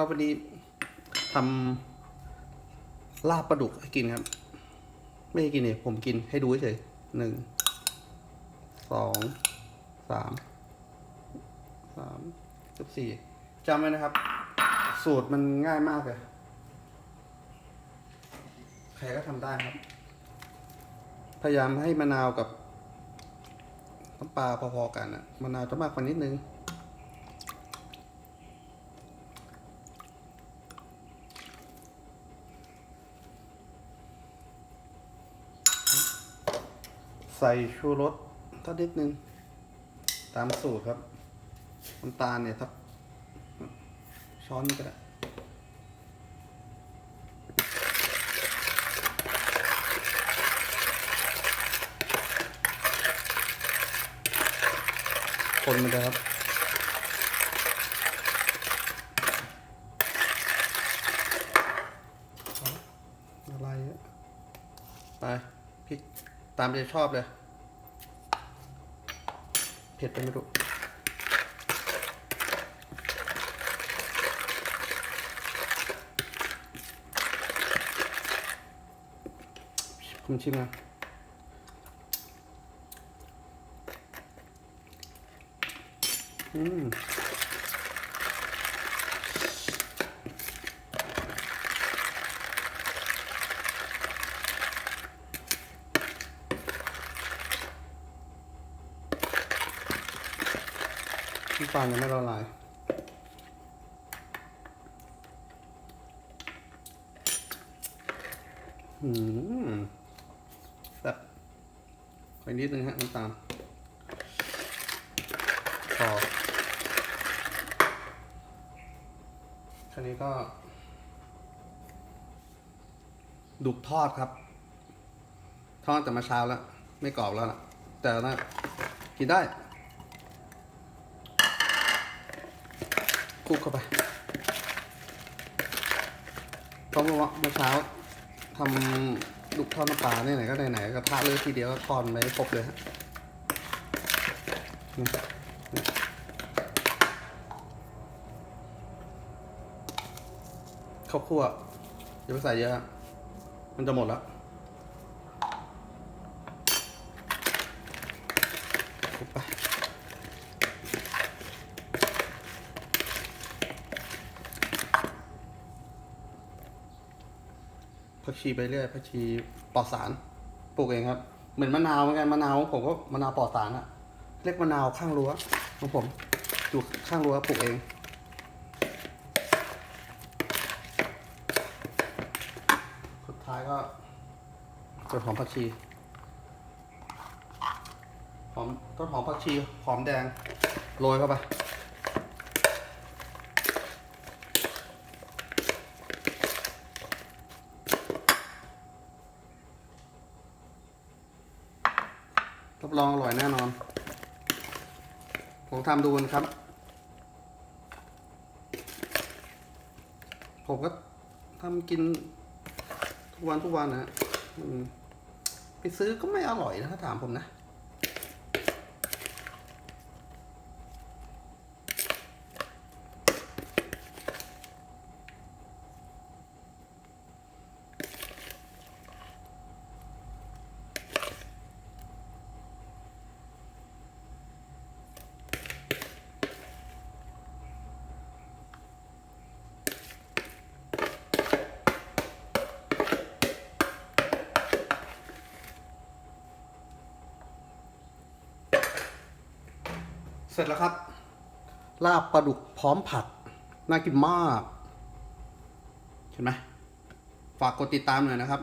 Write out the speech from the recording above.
ครับวันนี้ทำลาบปลาดุกให้กินครับ ไม่ให้กินเนี่ยผมกินให้ดูเฉยหนึ่งสองสามสามสิบสี่จำไว้นะครับ สูตรมันง่ายมากเลยใครก็ทำได้ครับ พยายามให้มะนาวกับน้ำปลาพอๆกันอะมะนาวจะมากกว่านิดนึง ใส่ชูรสก็นิดนึง ตามสูตรครับน้ำตาลเนี่ยทับ ช้อนนี้ก็ได้คนมันจะครับอะไรอะไปพริกตามใจชอบเลย เผ็ดไปไม่ รู้ผมชิมนะอืมน้ำตาลยังไม่ละลายอืมแบบขอนิดนึงฮะน้ำตาลพอคราวนี้ก็ ดุกทอดครับ ทอดแต่มาเช้าแล้ว ไม่กรอบแล้วล่ะ แต่นะกินได้ คลุกเข้าไปเพราะว่าเมื่อเช้าทำลูกทอดน้ำปลาเนี่ยไหนก็ไหนๆก็ทะเลยทีเดียวก็ทอนไปครบเลยฮะข้าวคั่วอย่าไปใส่เยอะฮะมันจะหมดแล้วคลุกไป ผักชีไปเรื่อยผักชีปลอดสารปลูกเองครับ เหมือนมะนาวเหมือนกันมะนาวของผมก็มะนาวปลอดสารอะเรียกมะนาวข้างรั้วของผมอยู่ข้างรั้วปลูกเองสุดท้ายก็ต้นหอมผักชีหอมต้นหอมผักชีหอมแดงโรยเข้าไป รับรองอร่อยแน่นอน ผมทำดูนะครับ ผมก็ทำกินทุกวันทุกวันนะฮะไปซื้อก็ไม่อร่อยนะถ้าถามผมนะ สร็จแล้วครับ ลาบปลาดุกพร้อมผัด น่ากินมาก เห็นไหมฝากกดติดตามหน่อยนะครับ